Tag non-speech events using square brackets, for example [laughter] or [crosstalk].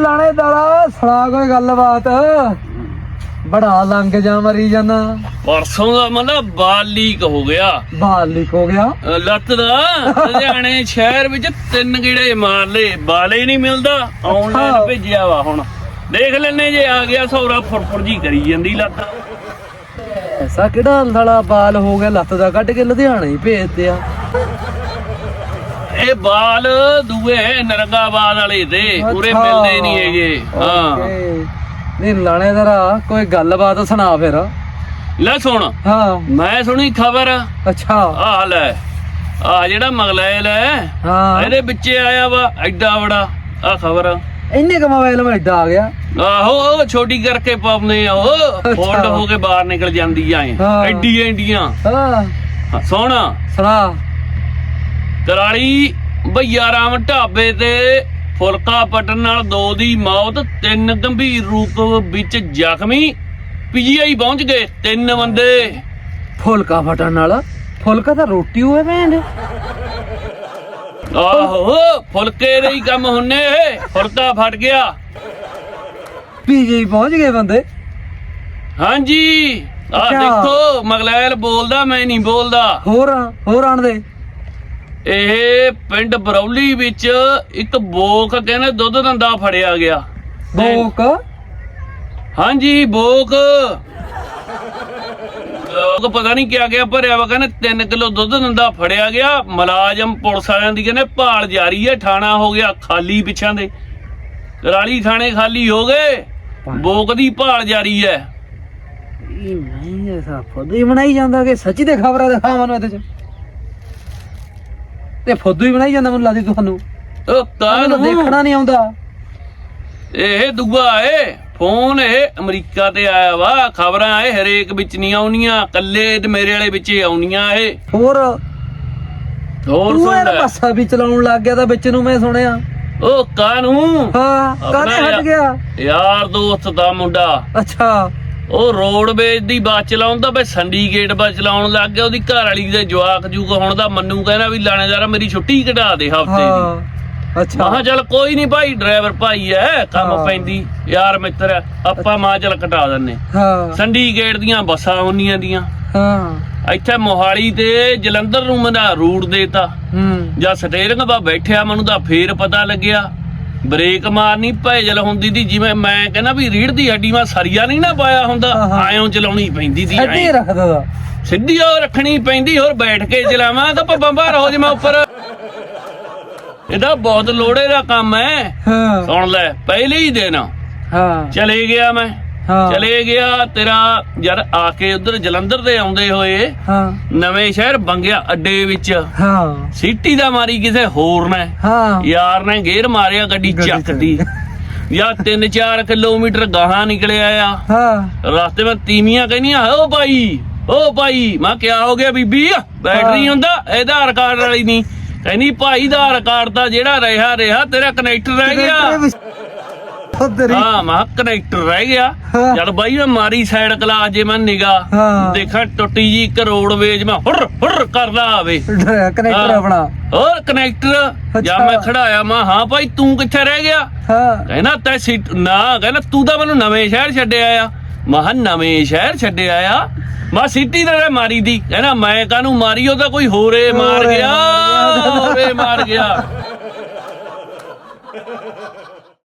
ਲਾਣੇ ਦਾਲਾ ਸੁਣਾ ਕੋਈ ਗੱਲਬਾਤ। ਬੜਾ ਲੰਘ ਜਾ ਮਰੀ ਜਾਨਾ। ਪਰਸੋਂ ਦਾ ਮਤਲਬ ਬਾਲ ਲੀਕ ਹੋ ਗਿਆ। ਬਾਲ ਲੀਕ ਹੋ ਗਿਆ। ਲੱਤ ਦਾ ਲੁਧਿਆਣੇ [laughs] ਸ਼ਹਿਰ ਵਿੱਚ ਤਿੰਨ ਗੀੜੇ ਮਾਰ ਲਏ ਬਾਲੇ ਨਹੀਂ ਮਿਲਦਾ। ਆਨਲਾਈਨ। ਭੇਜਿਆ ਵਾ ਹੁਣ। ਦੇਖ ਲੈਨੇ ਜੇ ਆ ਗਿਆ ਸੌਰਾ ਫੁਰਫੁਰ ਜੀ ਕਰੀ ਜਾਂਦੀ ਲੱਤ। ਐਸਾ ਕਿਹੜਾ ਸਾਲਾ ਬਾਲ ਹੋ ਗਿਆ ਲੱਤ ਦਾ ਕੱਢ ਕੇ ਲੁਧਿਆਣੇ ਹੀ ਭੇਜਦੇ ਆ। ਇਹ ਬਾਲ ਦੂਏ ਨਰੰਗਾਬਾਦ ਵਾਲੇ ਦੇ ਪੂਰੇ ਅੱਛਾ। ਮਿਲਦੇ ਨਹੀਂ ਹੈਗੇ। ਹਾਂ। ਓਕੇ। ਨਹੀਂ ਲਾਣੇ ਦਾਰਾ ਕੋਈ ਗੱਲਬਾਤ ਸੁਣਾ ਫਿਰ। ਲੈ ਸੁਣ। ਹਾਂ। ਮੈਂ ਸੁਣੀ ਖਬਰ। ਅੱਛਾ। ਆਹ ਲੈ ਆ ਜਿਹੜਾ ਮਗਲੈਲ ਹੈ ਹਾਂ। ਇਹਦੇ ਵਿੱਚ ਆਇਆ ਵਾ ਐਡਾ ਬੜਾ ਆ ਖਬਰ। ਇੰਨੇ ਕ ਮੋਬਾਈਲ ਮੈਂ ਏਦਾਂ ਆ ਗਿਆ। ਆਹੋ ਉਹ ਛੋਟੀ ਕਰਕੇ ਪਾਉਂਦੇ ਆ ਉਹ ਫੋਲਡ ਹੋ ਕੇ ਬਾਹਰ ਨਿਕਲ ਜਾਂਦੀ ਆ ਐਂ। ਹਾਂ। ਐਡੀਆਂ ਐਡੀਆਂ ਹਾਂ ਸੋਹਣਾ ਸੁਣਾ। ਕਰਾਲੀ ਭਈਆ ਰਾਮ ਢਾਬੇ ਤੇ ਫੁਲਕਾ ਪਟਣ ਨਾਲ ਦੋ ਦੀ ਮੌਤ ਤਿੰਨ ਗੰਭੀਰ ਰੂਪ ਵਿੱਚ ਜ਼ਖਮੀ ਪੀਜੀਆਈ ਪਹੁੰਚ ਗਏ ਤਿੰਨ ਬੰਦੇ। ਫੁਲਕਾ ਫਟਣ ਨਾਲ? ਫੁਲਕਾ ਤਾਂ ਰੋਟੀ ਹੋਏ ਭੈਣ। ਆਹੋ ਫੁਲਕੇ ਦੇ ਹੀ ਕੰਮ ਹੁੰਨੇ ਇਹ ਫੁਲਕਾ ਫਟ ਗਿਆ। ਪੀਜੀ ਪਹੁੰਚ ਗਏ ਬੰਦੇ। ਹਾਂਜੀ ਆ ਅੱਛਾ। ਦੇਖੋ ਮਗਲੈਲ ਬੋਲਦਾ ਮੈਂ ਨਹੀਂ ਬੋਲਦਾ। ਹੋਰ ਹੋਰ ਆਣ ਦੇ। ਇਹ ਪਿੰਡ ਬਰੌਲੀ ਵਿੱਚ ਇੱਕ ਬੋਕ ਕਹਿੰਦੇ ਦੁੱਧ ਦੰਦਾ ਫੜਿਆ ਗਿਆ। ਬੋਕ? ਹਾਂਜੀ ਬੋਕ। ਲੋਕ ਪਤਾ ਨਹੀਂ ਕਿਆ ਗਿਆ ਭਰਿਆ ਵਾ ਕਹਿੰਦੇ 3 ਕਿਲੋ ਦੁੱਧ ਦੰਦਾ ਫੜਿਆ ਗਿਆ। ਮੁਲਾਜ਼ਮ ਪੁਲਿਸ ਵਾਲਿਆਂ ਦੀ ਕਹਿੰਦੇ ਭਾਲ ਜਾਰੀ ਹੈ ਥਾਣਾ ਹੋ ਗਿਆ ਖਾਲੀ ਪਿੱਛਾਂ ਦੇ। ਕਰਾਲੀ ਥਾਣੇ ਖਾਲੀ ਹੋ ਗਏ ਬੋਕ ਦੀ ਭਾਲ ਜਾਰੀ ਹੈ। ਇਹ ਨਹੀਂ ਐਸਾ ਫੁੱਦੂ ਬਣਾਈ ਜਾਂਦਾ ਕਿ ਸੱਚੀ ਦੇ ਖਬਰਾਂ ਦਿਖਾ ਮੈਨੂੰ ਇਹਦੇ ਚ। ਤੇ ਫੁੱਦੂ ਹੀ ਬਣਾਈ ਜਾਂਦਾ ਮੈਨੂੰ ਲੱਗਦੀ ਤੁਹਾਨੂੰ। ਉਹ ਮੈਨੂੰ ਕਾਹਨੂੰ ਦੇਖਣਾ ਨਹੀਂ ਆਉਂਦਾ। ਇਹ ਦੂਆ ਏ ਫੋਨ ਇਹ ਅਮਰੀਕਾ ਤੇ ਆਇਆ ਵਾ ਖਬਰਾਂ ਇਹ ਹਰੇਕ ਵਿੱਚ ਨਹੀਂ ਆਉਣੀਆਂ ਕੱਲੇ ਤੇ ਮੇਰੇ ਵਾਲੇ ਵਿੱਚ ਹੀ ਆਉਣੀਆਂ ਇਹ। ਹੋਰ? ਹੋਰ ਤੂੰ ਸੁਣ ਲੈ। ਪਾਸਾ ਵੀ ਚਲਾਉਣ ਲੱਗ ਗਿਆ ਤਾਂ ਵਿੱਚ ਨੂੰ ਮੈਂ ਸੁਣਿਆ। ਉਹ ਕਾਨੂੰ ਹਾਂ ਕਾਹਦੇ ਹਟ ਗਿਆ? ਯਾਰ ਦੋਸਤ ਦਾ ਮੁੰਡਾ। ਅੱਛਾ। ਉਹ ਰੋਡਵੇਜ ਦੀ ਬੱਸ ਚਲਾਉਂਦਾ ਬਈ ਸੰਡੀਕੇਟ ਬੱਸ ਚਲਾਉਣ ਲੱਗ ਗਿਆ ਉਹਦੀ ਘਰ ਵਾਲੀ ਦੇ ਜਵਾਕ ਜੂਕ ਹੁਣ ਦਾ ਮੰਨੂ ਕਹਿੰਦਾ ਵੀ ਲਾਣੇਦਾਰਾ ਮੇਰੀ ਛੁੱਟੀ ਘਟਾ ਦੇ ਹਫ਼ਤੇ ਦੀ। ਹਾਂ ਅੱਛਾ। ਮਹਾ ਚੱਲ ਕੋਈ ਨਹੀਂ ਭਾਈ ਡਰਾਈਵਰ ਭਾਈ ਐ ਕੰਮ ਹਾਂ। ਪੈਂਦੀ ਯਾਰ ਮਿੱਤਰ ਐ, ਆਪਾਂ ਮਾ ਚੱਲ ਘਟਾ ਦਿੰਨੇ। ਹਾਂ। ਸੰਡੀਕੇਟ ਦੀਆਂ ਬੱਸਾਂ ਹੁੰਦੀਆਂ ਦੀਆਂ। ਹਾਂ। ਇੱਥੇ ਮੋਹਾਲੀ ਤੇ ਜਲੰਧਰ ਨੂੰ ਮਨਾ ਰੂਟ ਦੇਤਾ। ਹੂੰ। ਜਾਂ ਸਟੇਰਿੰਗ 'ਪਾ ਬੈਠਿਆ ਮੈਨੂੰ ਤਾਂ ਫੇਰ ਪਤਾ ਲੱਗਿਆ। ਬ੍ਰੇਕ ਮਾਰਨੀ ਭੇਜਲ ਹੁੰਦੀ ਦੀ ਜਿਵੇਂ ਮੈਂ ਕਹਿੰਦਾ ਵੀ ਰੀੜ ਦੀ ਹੱਡੀ ਮਾ ਸਰੀਆ ਨਹੀਂ ਨਾ ਪਾਇਆ ਹੁੰਦਾ। ਐਂ ਚਲਾਉਣੀ ਪੈਂਦੀ ਦੀ ਛੱਡੀ ਐਂ। ਰੱਖਦਾ ਦਾ। ਸਿੱਧੀ ਉਹ ਰੱਖਣੀ ਪੈਂਦੀ ਹੋਰ ਬੈਠ ਕੇ ਚਲਾਵਾਂ ਤਾਂ ਪੱਬਾਂ ਬਾਹਰ ਹੋ ਜਾਵਾਂ ਉੱਪਰ। ਇਹਦਾ ਬਹੁਤ ਲੋੜੇ ਦਾ ਕੰਮ ਹੈ। ਹਾਂ। ਸੁਣ ਲੈ ਪਹਿਲੇ ਹੀ ਦਿਨ ਹਾਂ। ਚਲੇ ਗਿਆ ਮੈਂ। ਹਾਂ। ਚਲੇ ਗਿਆ ਤੇਰਾ ਯਾਰ ਆ ਕੇ ਉਧਰ ਜਲੰਧਰ ਦੇ ਆਉਂਦੇ ਹੋਏ ਹਾਂ। ਨਵੇਂ ਸ਼ਹਿਰ ਬੰਗਿਆ ਅੱਡੇ ਵਿੱਚ। ਹਾਂ। ਸਿੱਟੀ ਦਾ ਮਾਰੀ ਕਿਸੇ ਹੋਰ ਨੇ। ਹਾਂ। ਯਾਰ ਨੇ ਗੇਰ ਮਾਰਿਆ ਗੱਡੀ ਗੱਡੀ ਚੱਕਦੀ ਯਾ 3-4 ਕਿਲੋਮੀਟਰ ਗਾਹਾਂ ਨਿਕਲਿਆ ਆ। ਹਾਂ। ਰਸਤੇ ਵਿੱਚ ਤੀਵੀਆਂ ਕਹਿੰਦੀਆਂ ਓ ਭਾਈ ਓ ਭਾਈ। ਮੈਂ ਕਿਹਾ ਹੋ ਗਿਆ ਬੀਬੀ? ਬੈਟਰੀ ਹਾਂ। ਹੁੰਦਾ ਇਹ ਆਧਾਰ ਕਾਰਡ ਵਾਲੀ ਨਹੀਂ। ਕਹਿੰਦੀ ਭਾਈ ਆਧਾਰ ਕਾਰਡ ਦਾ ਜਿਹੜਾ ਰਿਹਾ ਰਿਹਾ ਤੇਰਾ ਕਨੈਕਟਰ ਰਹਿ ਗਿਆ। ਫਦਰੀ ਹਾਂ ਮੈਂ ਕਨੈਕਟਰ ਰਹਿ ਗਿਆ। ਹਾਂ। ਜਦ ਬਾਈ ਮੈਂ ਮਾਰੀ ਸਾਈਡ ਕਲਾਸ ਜੇ ਮੈਂ ਨਿਗਾ ਹਾਂ। ਦੇਖਾਂ ਟੁੱਟੀ ਜੀ ਇੱਕ ਰੋਡਵੇਜ ਮੈਂ ਹੁਰ ਹੁਰ ਕਰਦਾ ਆਵੇ। ਕਨੈਕਟਰ ਹਾਂ। ਆਪਣਾ। ਹੋਰ ਕਨੈਕਟਰ ਜਾਂ ਅੱਛਾ। ਮੈਂ ਖੜਾਇਆ ਮੈਂ ਹਾਂ ਭਾਈ ਤੂੰ ਕਿੱਥੇ ਰਹਿ ਗਿਆ? ਹਾਂ। ਕਹਿੰਦਾ ਤੈ ਸੀਟ ਨਾ ਕਹਿੰਦਾ ਤੂੰ ਤਾਂ ਮੈਨੂੰ ਨਵੇਂ ਸ਼ਹਿਰ ਛੱਡਿਆ ਆ। ਮੈਂ ਕਿਹਾ ਨਵੇਂ ਸ਼ਹਿਰ ਛੱਡਿਆ ਆ? ਮੈਂ ਸਿੱਟੀ ਦਾ ਮਾਰੀ ਦੀ। ਕਹਿੰਦਾ ਮੈਂ ਕਾਹਨੂੰ ਮਾਰੀ? ਉਹ ਤਾਂ ਕੋਈ ਹੋਰੇ ਮਾਰ ਹੋਰੇ ਗਿਆ। ਮਾਰ ਗਿਆ। ਹੋਰੇ ਮਾਰ ਗਿਆ।